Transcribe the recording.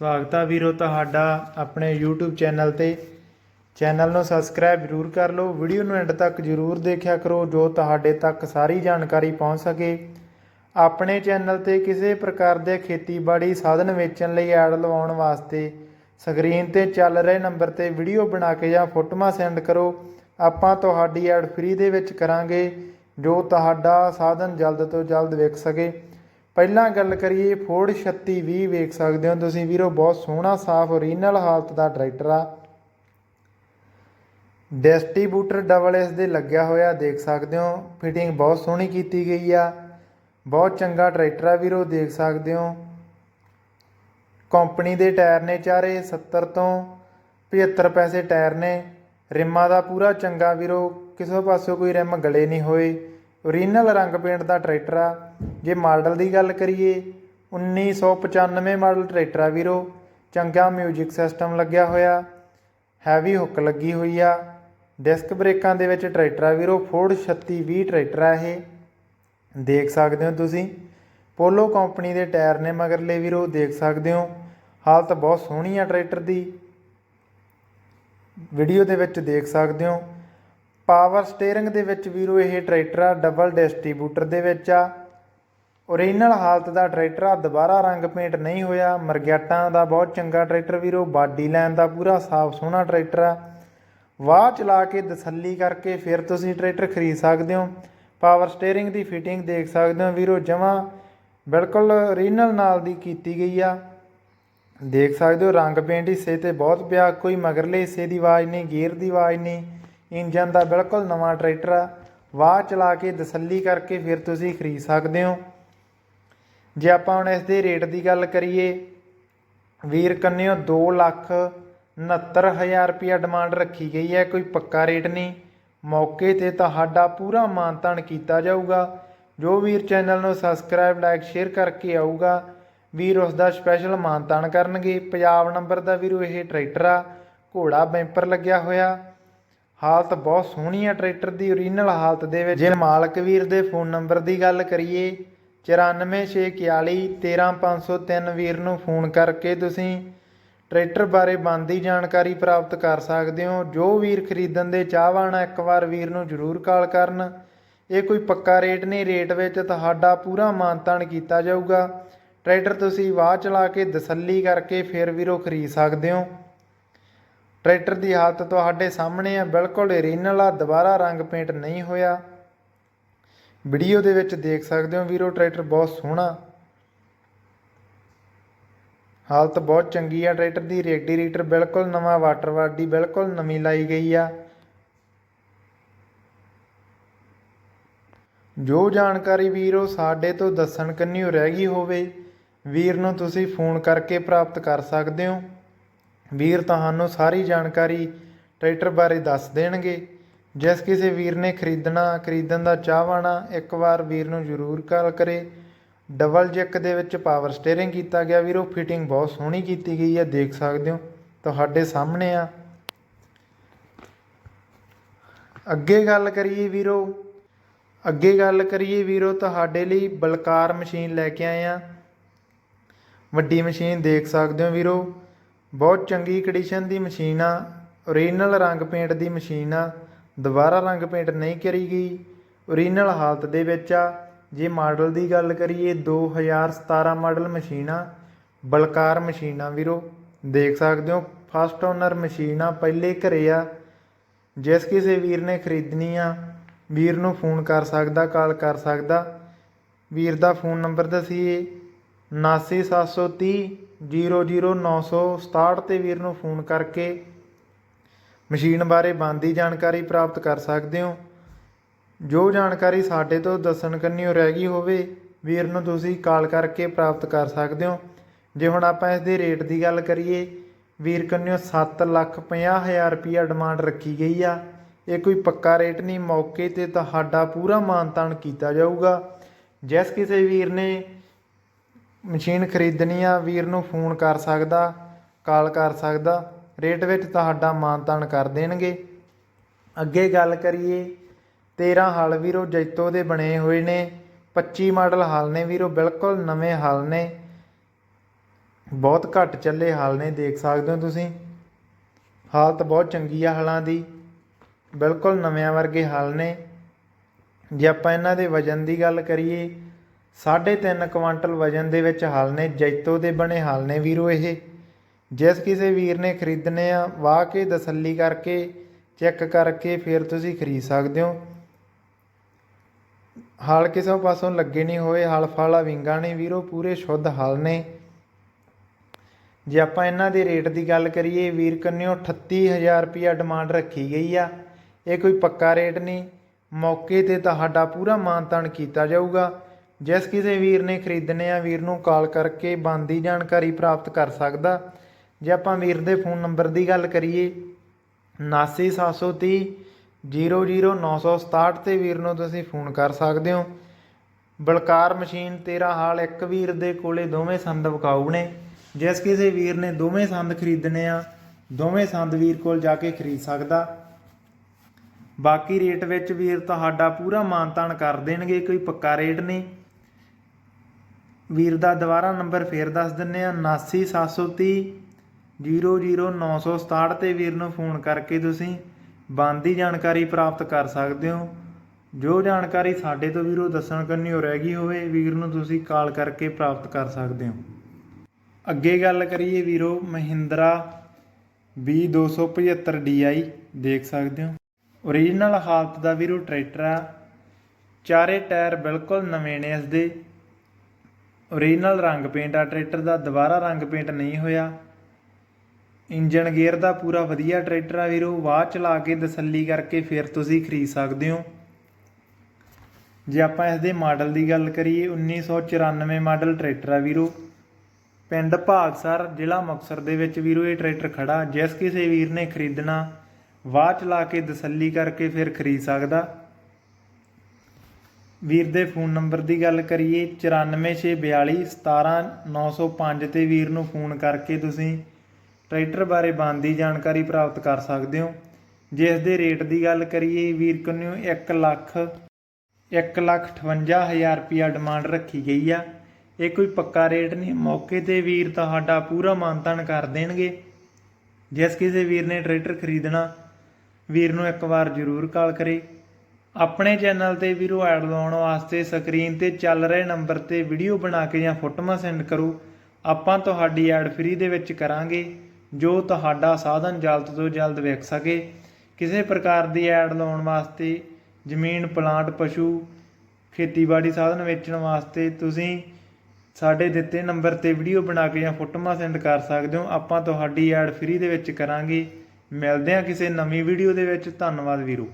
ਸਵਾਗਤ ਆ ਵੀਰੋ ਤੁਹਾਡਾ ਆਪਣੇ YouTube ਚੈਨਲ ਤੇ। ਚੈਨਲ ਨੂੰ ਸਬਸਕ੍ਰਾਈਬ ਜ਼ਰੂਰ ਕਰ ਲਓ। ਵੀਡੀਓ ਨੂੰ ਐਂਡ ਤੱਕ ਜ਼ਰੂਰ ਦੇਖਿਆ ਕਰੋ, ਜੋ ਤੁਹਾਡੇ ਤੱਕ ਸਾਰੀ ਜਾਣਕਾਰੀ ਪਹੁੰਚ ਸਕੇ। ਆਪਣੇ ਚੈਨਲ ਤੇ ਕਿਸੇ ਪ੍ਰਕਾਰ ਦੇ ਖੇਤੀਬਾੜੀ ਸਾਧਨ ਵੇਚਣ ਲਈ ਐਡ ਲਵਾਉਣ ਵਾਸਤੇ ਸਕਰੀਨ ਤੇ ਚੱਲ ਰਹੇ ਨੰਬਰ ਤੇ ਵੀਡੀਓ ਬਣਾ ਕੇ ਜਾਂ ਫੋਟੋਆਂ ਸੈਂਡ ਕਰੋ। ਆਪਾਂ ਤੁਹਾਡੀ ਐਡ ਫ੍ਰੀ ਦੇ ਵਿੱਚ ਕਰਾਂਗੇ, ਜੋ ਤੁਹਾਡਾ ਸਾਧਨ ਜਲਦ ਤੋਂ ਜਲਦ ਵਿਕ ਸਕੇ। ਪਹਿਲਾਂ ਗੱਲ ਕਰੀਏ, ਫੋਰਡ 3620 ਵੇਖ ਸਕਦੇ ਹੋ ਤੁਸੀਂ ਵੀਰੋ, ਬਹੁਤ ਸੋਹਣਾ, ਸਾਫ਼ ਓਰੀਜਨਲ ਹਾਲਤ ਦਾ ਟਰੈਕਟਰ ਆ। ਡਿਸਟ੍ਰੀਬਿਊਟਰ ਡਬਲ ਐਸ ਦੇ ਲੱਗਿਆ ਹੋਇਆ, ਦੇਖ ਸਕਦੇ ਹੋ। ਫਿਟਿੰਗ ਬਹੁਤ ਸੋਹਣੀ ਕੀਤੀ ਗਈ ਆ। ਬਹੁਤ ਚੰਗਾ ਟਰੈਕਟਰ ਆ ਵੀਰੋ, ਦੇਖ ਸਕਦੇ ਹੋ। ਕੰਪਨੀ ਦੇ ਟਾਇਰ ਨੇ ਚਾਰੇ 70 ਤੋਂ 75 ਪੈਸੇ ਟਾਇਰ ਨੇ। ਰਿਮਾਂ ਦਾ ਪੂਰਾ ਚੰਗਾ ਵੀਰੋ, ਕਿਸੇ ਪਾਸੋਂ ਕੋਈ ਰਿਮ ਗਲੇ ਨਹੀਂ ਹੋਏ। ਓਰੀਜਨਲ ਰੰਗ ਪੇਂਟ ਦਾ ਟਰੈਕਟਰ ਆ। ਜੇ ਮਾਡਲ ਦੀ ਗੱਲ ਕਰੀਏ 1995 ਮਾਡਲ ਟਰੈਕਟਰ ਆ ਵੀਰੋ। ਚੰਗਾ ਮਿਊਜ਼ਿਕ ਸਿਸਟਮ ਲੱਗਿਆ ਹੋਇਆ। ਹੈਵੀ ਹੁੱਕ ਲੱਗੀ ਹੋਈ ਆ। ਡਿਸਕ ਬ੍ਰੇਕਾਂ ਦੇ ਵਿੱਚ ਟਰੈਕਟਰ ਆ ਵੀਰੋ। ਫੋਰਡ 3620 ਟਰੈਕਟਰ ਆ ਇਹ। ਦੇਖ ਸਕਦੇ ਹੋ ਤੁਸੀਂ। ਪੋਲੋ ਕੰਪਨੀ ਦੇ ਟਾਇਰ ਨੇ ਮਗਰਲੇ ਵੀਰੋ। ਦੇਖ ਸਕਦੇ ਹੋ। ਹਾਲਤ ਬਹੁਤ ਸੋਹਣੀ ਆ ਟਰੈਕਟਰ ਦੀ। ਵੀਡੀਓ ਦੇ ਵਿੱਚ ਦੇਖ ਸਕਦੇ ਹੋ। ਪਾਵਰ ਸਟੀਅਰਿੰਗ ਦੇ ਵਿੱਚ ਵੀਰੋ ਇਹ ਟਰੈਕਟਰ ਆ ਡਬਲ ਡਿਸਟ੍ਰੀਬਿਊਟਰ ਦੇ ਵਿੱਚ ਆ। ਓਰੀਜਨਲ ਹਾਲਤ ਦਾ ਟਰੈਕਟਰ ਆ, ਦੁਬਾਰਾ ਰੰਗ ਪੇਂਟ ਨਹੀਂ ਹੋਇਆ ਮਰਗਿਆਟਾਂ ਦਾ ਬਹੁਤ ਚੰਗਾ ਟਰੈਕਟਰ ਵੀਰੋ, ਬਾਡੀ ਲਾਈਨ ਦਾ ਪੂਰਾ ਸਾਫ਼ ਸੋਹਣਾ ਟਰੈਕਟਰ ਆ। ਵਾਹ ਚਲਾ ਕੇ ਤਸੱਲੀ ਕਰਕੇ ਫਿਰ ਤੁਸੀਂ ਟਰੈਕਟਰ ਖਰੀਦ ਸਕਦੇ ਹੋ। ਪਾਵਰ ਸਟੀਅਰਿੰਗ ਦੀ ਫਿਟਿੰਗ ਦੇਖ ਸਕਦੇ ਹੋ ਵੀਰੋ, ਜਮਾਂ ਬਿਲਕੁਲ ਓਰੀਜਨਲ ਨਾਲ ਦੀ ਕੀਤੀ ਗਈ ਆ। ਦੇਖ ਸਕਦੇ ਹੋ ਰੰਗ ਪੇਂਟ ਹਿੱਸੇ ਤੇ ਬਹੁਤ ਪਿਆ, ਕੋਈ ਮਗਰਲੇ ਹਿੱਸੇ ਦੀ ਆਵਾਜ਼ ਨਹੀਂ ਗੇਅਰ ਦੀ ਆਵਾਜ਼ ਨਹੀਂ। ਇੰਜਨ ਦਾ ਬਿਲਕੁਲ ਨਵਾਂ ਟਰੈਕਟਰ ਆ। ਵਾਹ ਚਲਾ ਕੇ ਤਸੱਲੀ ਕਰਕੇ ਫਿਰ ਤੁਸੀਂ ਖਰੀਦ ਸਕਦੇ ਹੋ। ਜੇ ਆਪਾਂ ਹੁਣ ਇਸ ਦੇ ਰੇਟ ਦੀ ਗੱਲ ਕਰੀਏ, ਵੀਰ ਕੰਨਿਓ 2 ਲੱਖ 69000 ਰੁਪਇਆ ਡਿਮਾਂਡ ਰੱਖੀ ਗਈ ਹੈ, ਕੋਈ ਪੱਕਾ ਰੇਟ ਨਹੀਂ। ਮੌਕੇ ਤੇ ਤੁਹਾਡਾ ਪੂਰਾ ਮਾਨਤਾਨ ਕੀਤਾ ਜਾਊਗਾ। ਜੋ ਵੀਰ ਚੈਨਲ ਨੂੰ ਸਬਸਕ੍ਰਾਈਬ ਲਾਈਕ ਸ਼ੇਅਰ ਕਰਕੇ ਆਊਗਾ, ਵੀਰ ਉਸ ਦਾ ਸਪੈਸ਼ਲ ਮਾਨਤਾਨ ਕਰਨਗੇ। ਪੰਜਾਬ ਨੰਬਰ ਦਾ ਵੀਰ ਇਹ ਟਰੈਕਟਰ ਆ। ਘੋੜਾ ਬੈਂਪਰ ਲੱਗਿਆ ਹੋਇਆ। ਹਾਲਤ ਬਹੁਤ ਸੋਹਣੀ ਆ ਟਰੈਕਟਰ ਦੀ ਓਰੀਜਨਲ ਹਾਲਤ ਦੇ ਵਿੱਚ। ਜੇ ਮਾਲਕ ਵੀਰ ਦੇ ਫੋਨ ਨੰਬਰ ਦੀ ਗੱਲ ਕਰੀਏ 94641 13503 ਵੀਰ ਨੂੰ ਫੋਨ ਕਰਕੇ ਤੁਸੀਂ ਟਰੈਕਟਰ ਬਾਰੇ ਬੰਦੀ ਜਾਣਕਾਰੀ ਪ੍ਰਾਪਤ ਕਰ ਸਕਦੇ ਹੋ। ਜੋ ਵੀਰ ਖਰੀਦਣ ਦੇ ਚਾਹਵਾਨ ਇੱਕ ਵਾਰ ਵੀਰ ਨੂੰ ਜ਼ਰੂਰ ਕਾਲ ਕਰਨ। ਇਹ ਕੋਈ ਪੱਕਾ ਰੇਟ ਨਹੀਂ, ਰੇਟ ਵਿੱਚ ਤੁਹਾਡਾ ਪੂਰਾ ਮਾਨਤਾਨ ਕੀਤਾ ਜਾਊਗਾ। ਟਰੈਕਟਰ ਤੁਸੀਂ ਵਾਹ ਚਲਾ ਕੇ ਤਸੱਲੀ ਕਰਕੇ ਫਿਰ ਵੀਰੋ ਖਰੀਦ ਸਕਦੇ ਹੋ। ਟਰੈਕਟਰ ਦੀ ਹਾਲਤ ਤੁਹਾਡੇ ਸਾਹਮਣੇ ਆ ਬਿਲਕੁਲ ਓਰੀਜਨਲ ਆ, ਦੁਬਾਰਾ ਰੰਗ ਪੇਂਟ ਨਹੀਂ ਹੋਇਆ। ਵੀਡੀਓ ਦੇ ਵਿੱਚ ਦੇਖ ਸਕਦੇ ਹੋ ਵੀਰੋ, ਟਰੈਕਟਰ ਬਹੁਤ ਸੋਹਣਾ। ਹਾਲਤ ਬਹੁਤ ਚੰਗੀ ਆ ਟਰੈਕਟਰ ਦੀ ਰੇਡੀਏਟਰ ਬਿਲਕੁਲ ਨਵਾਂ, ਵਾਟਰ ਵਾਡੀ ਬਿਲਕੁਲ ਨਵੀਂ ਲਾਈ ਗਈ ਆ। ਜੋ ਜਾਣਕਾਰੀ ਵੀਰੋ ਸਾਡੇ ਤੋਂ ਦੱਸਣ ਕੰਨਿਓ ਰਹਿ ਗਈ ਹੋਵੇ, ਵੀਰ ਨੂੰ ਤੁਸੀਂ ਫੋਨ ਕਰਕੇ ਪ੍ਰਾਪਤ ਕਰ ਸਕਦੇ ਹੋ। ਵੀਰ ਤੁਹਾਨੂੰ ਸਾਰੀ ਜਾਣਕਾਰੀ ਟਰੈਕਟਰ ਬਾਰੇ ਦੱਸ ਦੇਣਗੇ। ਜਿਸ ਕਿਸੇ ਵੀਰ ਨੇ ਖਰੀਦਣਾ, ਖਰੀਦਣ ਦਾ ਚਾਹਵਾਨਾ ਇੱਕ ਵਾਰ ਵੀਰ ਨੂੰ ਜ਼ਰੂਰ ਕਾਲ ਕਰੇ। ਡਬਲ ਜੈਕ ਦੇ ਵਿੱਚ ਪਾਵਰ ਸਟੀਅਰਿੰਗ ਕੀਤਾ ਗਿਆ। ਵੀਰੋ ਫਿਟਿੰਗ ਬਹੁਤ ਸੋਹਣੀ ਕੀਤੀ ਗਈ ਹੈ, ਦੇਖ ਸਕਦੇ ਹੋ, ਤੁਹਾਡੇ ਸਾਹਮਣੇ ਆ। ਅੱਗੇ ਗੱਲ ਕਰੀਏ ਵੀਰੋ, ਅੱਗੇ ਗੱਲ ਕਰੀਏ ਵੀਰੋ, ਤੁਹਾਡੇ ਲਈ ਬਲਕਾਰ ਮਸ਼ੀਨ ਲੈ ਕੇ ਆਏ ਆ ਵੱਡੀ ਮਸ਼ੀਨ ਦੇਖ ਸਕਦੇ ਹੋ ਵੀਰੋ ਬਹੁਤ ਚੰਗੀ ਕੰਡੀਸ਼ਨ ਦੀ ਮਸ਼ੀਨ ਆ ਓਰੀਜਨਲ ਰੰਗ ਪੇਂਟ ਦੀ ਮਸ਼ੀਨ ਆ, ਦੁਬਾਰਾ ਰੰਗ ਪੇਂਟ ਨਹੀਂ ਕਰੀ ਗਈ। ਓਰੀਜਨਲ ਹਾਲਤ ਦੇ ਵਿੱਚ ਆ, ਜੇ ਮਾਡਲ ਦੀ ਗੱਲ ਕਰੀਏ 2017 ਮਾਡਲ ਮਸ਼ੀਨ ਆ, ਬਲਕਾਰ ਮਸ਼ੀਨ ਆ ਵੀਰੋ। ਦੇਖ ਸਕਦੇ ਹੋ ਫਸਟ ਓਨਰ ਮਸ਼ੀਨ ਆ, ਪਹਿਲੇ ਘਰੇ ਆ। ਜਿਸ ਕਿਸੇ ਵੀਰ ਨੇ ਖਰੀਦਣੀ ਆ, ਵੀਰ ਨੂੰ ਫੋਨ ਕਰ ਸਕਦਾ ਕਾਲ ਕਰ ਸਕਦਾ। ਵੀਰ ਦਾ ਫੋਨ ਨੰਬਰ ਦਸੀਏ 79730 00967 ਤੇ ਵੀਰ ਨੂੰ ਫੋਨ ਕਰਕੇ ਮਸ਼ੀਨ ਬਾਰੇ ਬੰਦੀ ਜਾਣਕਾਰੀ ਪ੍ਰਾਪਤ ਕਰ ਸਕਦੇ ਹੋ। ਜੋ ਜਾਣਕਾਰੀ ਸਾਡੇ ਤੋਂ ਦੱਸਣ ਕੰਨਿਓ ਰਹਿ ਗਈ ਹੋਵੇ, ਵੀਰ ਨੂੰ ਤੁਸੀਂ ਕਾਲ ਕਰਕੇ ਪ੍ਰਾਪਤ ਕਰ ਸਕਦੇ ਹੋ। ਜੇ ਹੁਣ ਆਪਾਂ ਇਸ ਦੇ ਰੇਟ ਦੀ ਗੱਲ ਕਰੀਏ, ਵੀਰ ਕੰਨਿਓ 7 ਲੱਖ 50 ਹਜ਼ਾਰ ਰੁਪਈਆ ਡਿਮਾਂਡ ਰੱਖੀ ਗਈ ਆ। ਇਹ ਕੋਈ ਪੱਕਾ ਰੇਟ ਨਹੀਂ, ਮੌਕੇ ਤੇ ਤੁਹਾਡਾ ਪੂਰਾ ਮਾਨਤਾਨ ਕੀਤਾ ਜਾਊਗਾ। ਜਿਸ ਕਿਸੇ ਵੀਰ ਨੇ ਮਸ਼ੀਨ ਖਰੀਦਣੀ ਆ ਵੀਰ ਨੂੰ ਫੋਨ ਕਰ ਸਕਦਾ, ਕਾਲ ਕਰ ਸਕਦਾ, ਰੇਟ ਵਿੱਚ ਤੁਹਾਡਾ ਮਾਨਤਾਨ ਕਰ ਦੇਣਗੇ। ਅੱਗੇ ਗੱਲ ਕਰੀਏ 13 ਹਲ ਵੀਰੋ ਜੈਤੋ ਦੇ ਬਣੇ ਹੋਏ ਨੇ 25 ਮਾਡਲ ਹਲ ਨੇ ਵੀਰੋ, ਬਿਲਕੁਲ ਨਵੇਂ ਹਲ ਨੇ। ਬਹੁਤ ਘੱਟ ਚੱਲੇ ਹਲ ਨੇ, ਦੇਖ ਸਕਦੇ ਹੋ ਤੁਸੀਂ। ਹਾਲਤ ਬਹੁਤ ਚੰਗੀ ਆ ਹਲਾਂ ਦੀ, ਬਿਲਕੁਲ ਨਵਿਆਂ ਵਰਗੇ ਹਲ ਨੇ। ਜੇ ਆਪਾਂ ਇਹਨਾਂ ਦੇ ਵਜਨ ਦੀ ਗੱਲ ਕਰੀਏ 3.5 ਕੁਆਂਟਲ ਵਜਨ ਦੇ ਵਿੱਚ ਹਲ ਨੇ, ਜੈਤੋ ਦੇ ਬਣੇ ਹਲ ਨੇ ਵੀਰੋ ਇਹ। ਜਿਸ ਕਿਸੇ ਵੀਰ ਨੇ ਖਰੀਦਣੇ ਆ, ਵਾਹ ਕੇ ਤਸੱਲੀ ਕਰਕੇ, ਚੈੱਕ ਕਰਕੇ ਫਿਰ ਤੁਸੀਂ ਖਰੀਦ ਸਕਦੇ ਹੋ। ਹਲ ਕਿਸੇ ਪਾਸੋਂ ਲੱਗੇ ਨਹੀਂ ਹੋਏ, ਹਲ ਫਾਲਾ ਵਿੰਗਾ ਨੇ ਵੀਰੋ, ਪੂਰੇ ਸ਼ੁੱਧ ਹਲ ਨੇ। ਜੇ ਆਪਾਂ ਇਹਨਾਂ ਦੇ ਰੇਟ ਦੀ ਗੱਲ ਕਰੀਏ, ਵੀਰ ਕੰਨਿਓ 38000 ਰੁਪਿਆ ਡਿਮਾਂਡ ਰੱਖੀ ਗਈ ਆ। ਇਹ ਕੋਈ ਪੱਕਾ ਰੇਟ ਨਹੀਂ। ਮੌਕੇ ਤੇ ਤੁਹਾਡਾ ਪੂਰਾ ਮਾਨਤਾਨ ਕੀਤਾ ਜਾਊਗਾ। ਜਿਸ ਕਿਸੇ ਵੀਰ ਨੇ ਖਰੀਦਣੇ ਆ, ਵੀਰ ਨੂੰ ਕਾਲ ਕਰਕੇ ਬੰਦੀ ਜਾਣਕਾਰੀ ਪ੍ਰਾਪਤ ਕਰ ਸਕਦਾ। ਜੇ ਆਪਾਂ ਵੀਰ ਦੇ ਫੋਨ ਨੰਬਰ ਦੀ ਗੱਲ ਕਰੀਏ 79730 00967 ਤੇ ਵੀਰ ਨੂੰ ਤੁਸੀਂ ਫੋਨ ਕਰ ਸਕਦੇ ਹੋ। ਬਲਕਾਰ ਮਸ਼ੀਨ ਤੇਰਾ ਹਾਲ ਇੱਕ ਵੀਰ ਦੇ ਕੋਲੇ ਦੋਵੇਂ ਸੰਦ ਵਿਕਾਊ ਨੇ। ਜਿਸ ਕਿਸੇ ਵੀਰ ਨੇ ਦੋਵੇਂ ਸੰਦ ਖਰੀਦਣੇ ਆ, ਦੋਵੇਂ ਸੰਦ ਵੀਰ ਕੋਲ ਜਾ ਕੇ ਖਰੀਦ ਸਕਦਾ। ਬਾਕੀ ਰੇਟ ਵਿੱਚ ਵੀਰ ਤੁਹਾਡਾ ਪੂਰਾ ਮਾਨਤਾਨ ਕਰ ਦੇਣਗੇ, ਕੋਈ ਪੱਕਾ ਰੇਟ ਨਹੀਂ। ਵੀਰ ਦਾ ਦੁਬਾਰਾ ਨੰਬਰ ਫੇਰ ਦੱਸ ਦਿੰਨੇ ਆ 79730 00967 ਤੇ ਵੀਰ ਨੂੰ ਫੋਨ ਕਰਕੇ ਤੁਸੀਂ ਬੰਦੀ ਜਾਣਕਾਰੀ ਪ੍ਰਾਪਤ ਕਰ ਸਕਦੇ ਹੋ। ਜੋ ਜਾਣਕਾਰੀ ਸਾਡੇ ਤੋਂ ਵੀਰੋ ਦੱਸਣ ਕਰਨੀ ਹੋ ਰਹਿ ਗਈ ਹੋਵੇ, ਵੀਰ ਨੂੰ ਤੁਸੀਂ ਕਾਲ ਕਰਕੇ ਪ੍ਰਾਪਤ ਕਰ ਸਕਦੇ ਹੋ। ਅੱਗੇ ਗੱਲ ਕਰੀਏ ਵੀਰੋ, ਮਹਿੰਦਰਾ B275 DI ਦੇਖ ਸਕਦੇ ਹੋ। ਓਰੀਜਨਲ ਹਾਲਤ ਦਾ ਵੀਰੋ ਟਰੈਕਟਰ ਆ। ਚਾਰੇ ਟਾਇਰ ਬਿਲਕੁਲ ਨਵੇਂ ਨੇ ਇਸ ਦੇ। ਓਰੀਜਨਲ ਰੰਗ ਪੇਂਟ ਆ ਟਰੈਕਟਰ ਦਾ ਦੁਬਾਰਾ ਰੰਗ ਪੇਂਟ ਨਹੀਂ ਹੋਇਆ। ਇੰਜਨ ਗੇਅਰ ਦਾ ਪੂਰਾ ਵਧੀਆ ਟਰੈਕਟਰ ਆ ਵੀਰੋ, ਵਾਹ ਚਲਾ ਕੇ ਤਸੱਲੀ ਕਰਕੇ ਫਿਰ ਤੁਸੀਂ ਖਰੀਦ ਸਕਦੇ ਹੋ। ਜੇ ਆਪਾਂ ਇਸ ਦੇ ਮਾਡਲ ਦੀ ਗੱਲ ਕਰੀਏ 1994 ਮਾਡਲ ਟਰੈਕਟਰ ਆ ਵੀਰੋ। ਪਿੰਡ ਭਾਗਸਰ, ਜ਼ਿਲ੍ਹਾ ਮੁਕਤਸਰ ਦੇ ਵਿੱਚ ਵੀਰੋ ਇਹ ਟਰੈਕਟਰ ਖੜਾ, ਜਿਸ ਕਿਸੇ ਵੀਰ ਨੇ ਖਰੀਦਣਾ, ਵਾਹ ਚਲਾ ਕੇ ਤਸੱਲੀ ਕਰਕੇ ਫਿਰ ਖਰੀਦ ਸਕਦਾ। ਵੀਰ ਦੇ ਫੋਨ ਨੰਬਰ ਦੀ ਗੱਲ ਕਰੀਏ 94642 17905 ਤੇ ਵੀਰ ਨੂੰ ਫੋਨ ਕਰਕੇ ਤੁਸੀਂ ਟਰੈਕਟਰ ਬਾਰੇ ਬੰਦੀ ਜਾਣਕਾਰੀ ਪ੍ਰਾਪਤ ਕਰ ਸਕਦੇ ਹੋ। ਜਿਸ ਦੇ ਰੇਟ ਦੀ ਗੱਲ ਕਰੀਏ, ਵੀਰ ਕੰਨਿਓ 1 ਲੱਖ 1 ਲੱਖ 58000 ਰੁਪਿਆ ਡਿਮਾਂਡ ਰੱਖੀ ਗਈ ਆ। ਇਹ ਕੋਈ ਪੱਕਾ ਰੇਟ ਨਹੀਂ। ਮੌਕੇ ਤੇ ਵੀਰ ਤੁਹਾਡਾ ਪੂਰਾ ਮਾਨਤਾਨ ਕਰ ਦੇਣਗੇ। ਜਿਸ ਕਿਸੇ ਵੀਰ ਨੇ ਟਰੈਕਟਰ ਖਰੀਦਣਾ, ਵੀਰ ਨੂੰ ਇੱਕ ਵਾਰ ਜ਼ਰੂਰ ਕਾਲ ਕਰੇ। ਆਪਣੇ ਚੈਨਲ ਤੇ ਵੀਰੋ ਐਡ ਲਾਉਣ ਵਾਸਤੇ ਸਕਰੀਨ ਤੇ ਚੱਲ ਰਹੇ ਨੰਬਰ ਤੇ ਵੀਡੀਓ ਬਣਾ ਕੇ ਜਾਂ ਫੋਟੋਆਂ ਸੈਂਡ ਕਰੋ। ਆਪਾਂ ਤੁਹਾਡੀ ਐਡ ਫ੍ਰੀ ਦੇ ਵਿੱਚ ਕਰਾਂਗੇ, ਜੋ ਤੁਹਾਡਾ ਸਾਧਨ ਜਲਦ ਤੋਂ ਜਲਦ ਵੇਖ ਸਕੇ। ਕਿਸੇ ਪ੍ਰਕਾਰ ਦੀ ਐਡ ਲਾਉਣ ਵਾਸਤੇ, ਜ਼ਮੀਨ, ਪਲਾਂਟ, ਪਸ਼ੂ, ਖੇਤੀਬਾੜੀ ਸਾਧਨ ਵੇਚਣ ਵਾਸਤੇ ਤੁਸੀਂ ਸਾਡੇ ਦਿੱਤੇ ਨੰਬਰ ਤੇ ਵੀਡੀਓ ਬਣਾ ਕੇ ਜਾਂ ਫੋਟੋਆਂ ਸੈਂਡ ਕਰ ਸਕਦੇ ਹੋ। ਆਪਾਂ ਤੁਹਾਡੀ ਐਡ ਫ੍ਰੀ ਦੇ ਵਿੱਚ ਕਰਾਂਗੇ। ਮਿਲਦੇ ਹਾਂ ਕਿਸੇ ਨਵੀਂ ਵੀਡੀਓ ਦੇ ਵਿੱਚ। ਧੰਨਵਾਦ ਵੀਰੋ।